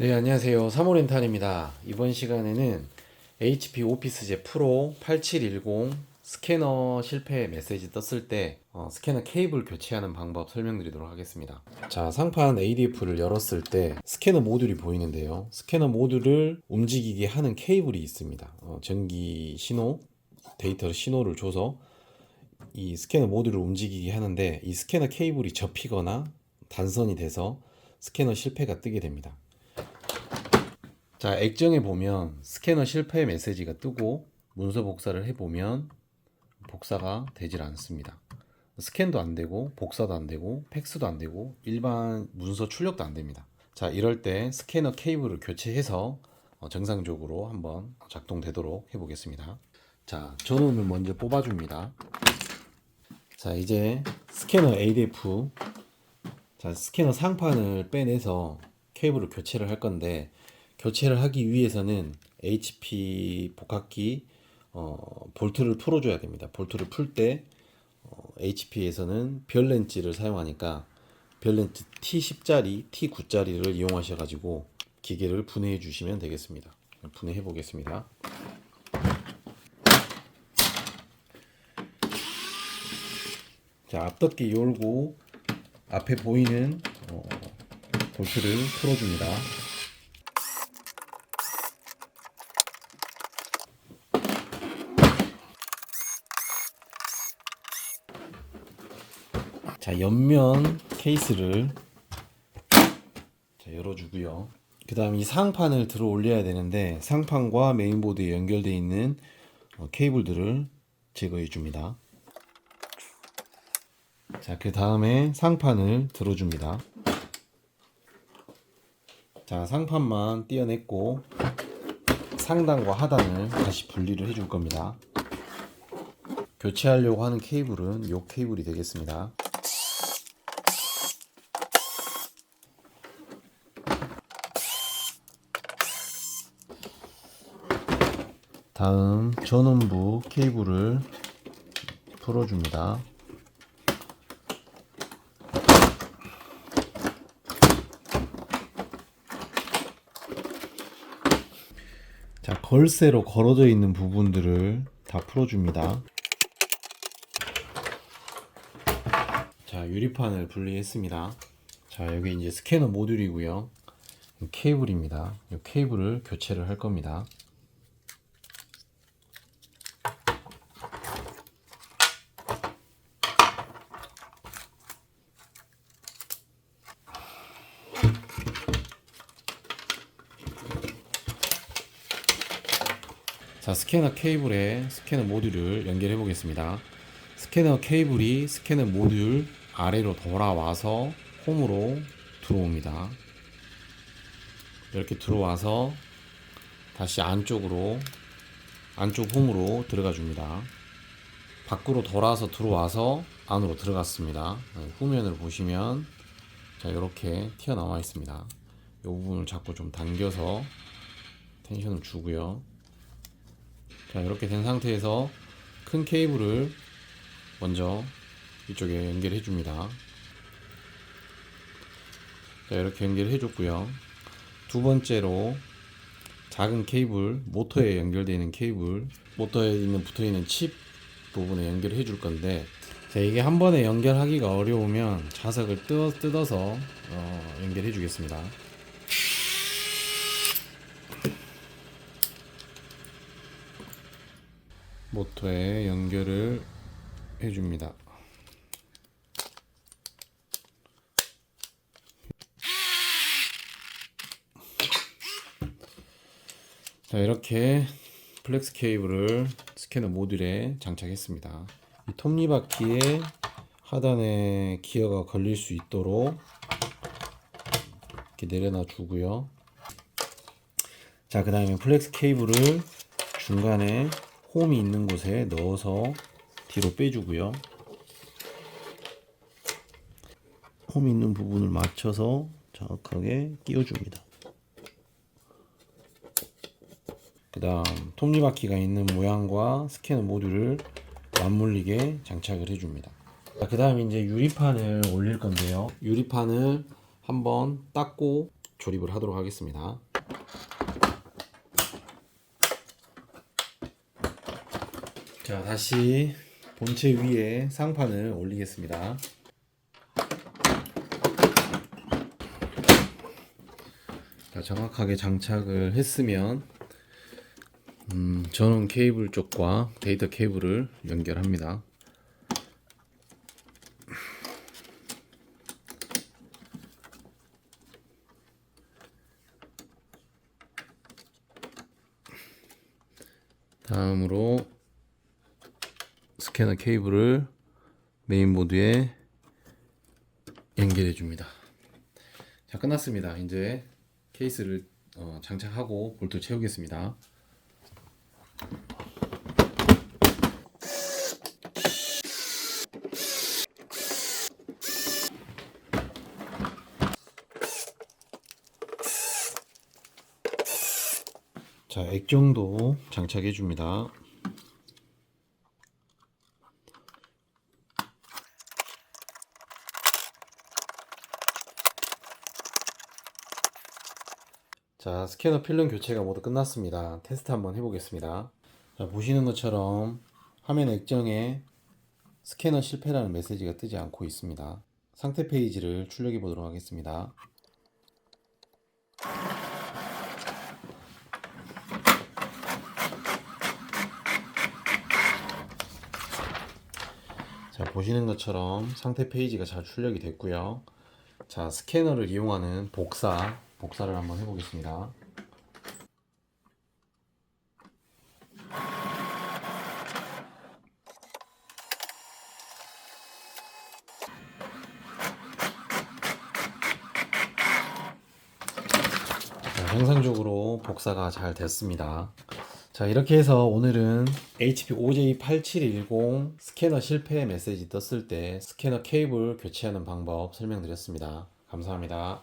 네, 안녕하세요. 사모렌탈입니다. 이번 시간에는 HP 오피스제 프로 8710 스캐너 실패 메시지 떴을 때 어, 스캐너 케이블 교체하는 방법 설명드리도록 하겠습니다. 자, 상판 ADF를 열었을 때 스캐너 모듈이 보이는데요. 스캐너 모듈을 움직이게 하는 케이블이 있습니다. 어, 전기 신호, 데이터 신호를 줘서 이 스캐너 모듈을 움직이게 하는데 이 스캐너 케이블이 접히거나 단선이 돼서 스캐너 실패가 뜨게 됩니다. 자, 액정에 보면 스캐너 실패 메시지가 뜨고 문서 복사를 해보면 복사가 되질 않습니다. 스캔도 안 되고 복사도 안 되고 팩스도 안 되고 일반 문서 출력도 안 됩니다. 자, 이럴 때 스캐너 케이블을 교체해서 어, 정상적으로 한번 작동되도록 해보겠습니다. 자, 전원을 먼저 뽑아줍니다. 자, 이제 스캐너 ADF 자, 스캐너 상판을 빼내서 케이블을 교체를 할 건데 교체를 하기 위해서는 HP 복합기 어, 볼트를 풀어줘야 됩니다. 볼트를 풀때 어, HP에서는 별 렌치를 사용하니까 별 렌치 T10짜리, T9짜리를 이용하셔가지고 기계를 분해해 주시면 되겠습니다. 분해해 보겠습니다. 자, 앞덮개 열고 앞에 보이는 어, 볼트를 풀어줍니다. 자, 옆면 케이스를 자, 열어주고요. 그 다음 이 상판을 들어 올려야 되는데 상판과 메인보드에 연결되어 있는 어, 케이블들을 제거해 줍니다. 자, 그 다음에 상판을 들어줍니다. 자, 상판만 떼어냈고 상단과 하단을 다시 분리를 해줄 겁니다. 교체하려고 하는 케이블은 이 케이블이 되겠습니다. 다음 전원부 케이블을 풀어줍니다. 자, 걸쇠로 걸어져 있는 부분들을 다 풀어줍니다. 자, 유리판을 분리했습니다. 자, 여기 이제 스캐너 모듈이고요. 이 케이블입니다. 이 케이블을 교체를 할 겁니다. 자, 스캐너 케이블에 스캐너 모듈을 연결해 보겠습니다. 스캐너 케이블이 스캐너 모듈 아래로 돌아와서 홈으로 들어옵니다. 이렇게 들어와서 다시 안쪽으로 안쪽 홈으로 들어가 줍니다. 밖으로 돌아서 들어와서 안으로 들어갔습니다. 네, 후면을 보시면 자 이렇게 튀어나와 있습니다. 이 부분을 자꾸 좀 당겨서 텐션을 주고요. 자 이렇게 된 상태에서 큰 케이블을 먼저 이쪽에 연결해 줍니다. 자 이렇게 연결해 줬고요. 두 번째로 작은 케이블 모터에 연결되어 있는 케이블 모터에 있는 붙어 있는 칩 부분에 연결해 줄 건데 자 이게 한 번에 연결하기가 어려우면 자석을 뜯어, 뜯어서 어, 연결해 주겠습니다 모터에 연결을 해줍니다. 자 이렇게 플렉스 케이블을 스캐너 모듈에 장착했습니다. 이 톱니바퀴에 하단에 기어가 걸릴 수 있도록 이렇게 내려놔 주고요. 자, 그 다음에 플렉스 케이블을 중간에 홈이 있는 곳에 넣어서 뒤로 빼주고요. 홈이 있는 부분을 맞춰서 정확하게 끼워줍니다. 그 다음 톱니바퀴가 있는 모양과 스캐너 모듈을 맞물리게 장착을 해줍니다. 그 다음 이제 유리판을 올릴 건데요. 유리판을 한번 닦고 조립을 하도록 하겠습니다. 자, 다시 본체 위에 상판을 올리겠습니다. 자, 정확하게 장착을 했으면 음, 전원 케이블 쪽과 데이터 케이블을 연결합니다. 다음으로 스캐너 케이블을 메인보드에 연결해 줍니다. 자, 끝났습니다. 이제 케이스를 어, 장착하고 볼트 채우겠습니다. 자, 액정도 장착해 줍니다. 자, 스캐너 필름 교체가 모두 끝났습니다. 테스트 한번 해보겠습니다. 자, 보시는 것처럼 화면 액정에 스캐너 실패라는 메시지가 뜨지 않고 있습니다. 상태 페이지를 출력해 보도록 하겠습니다. 자, 보시는 것처럼 상태 페이지가 잘 출력이 됐고요. 자, 스캐너를 이용하는 복사, 복사를 한번 해보겠습니다. 자, 정상적으로 복사가 잘 됐습니다. 자, 이렇게 해서 오늘은 HP OJ8710 스캐너 실패 메시지 떴을 때 스캐너 케이블 교체하는 방법 설명드렸습니다. 감사합니다.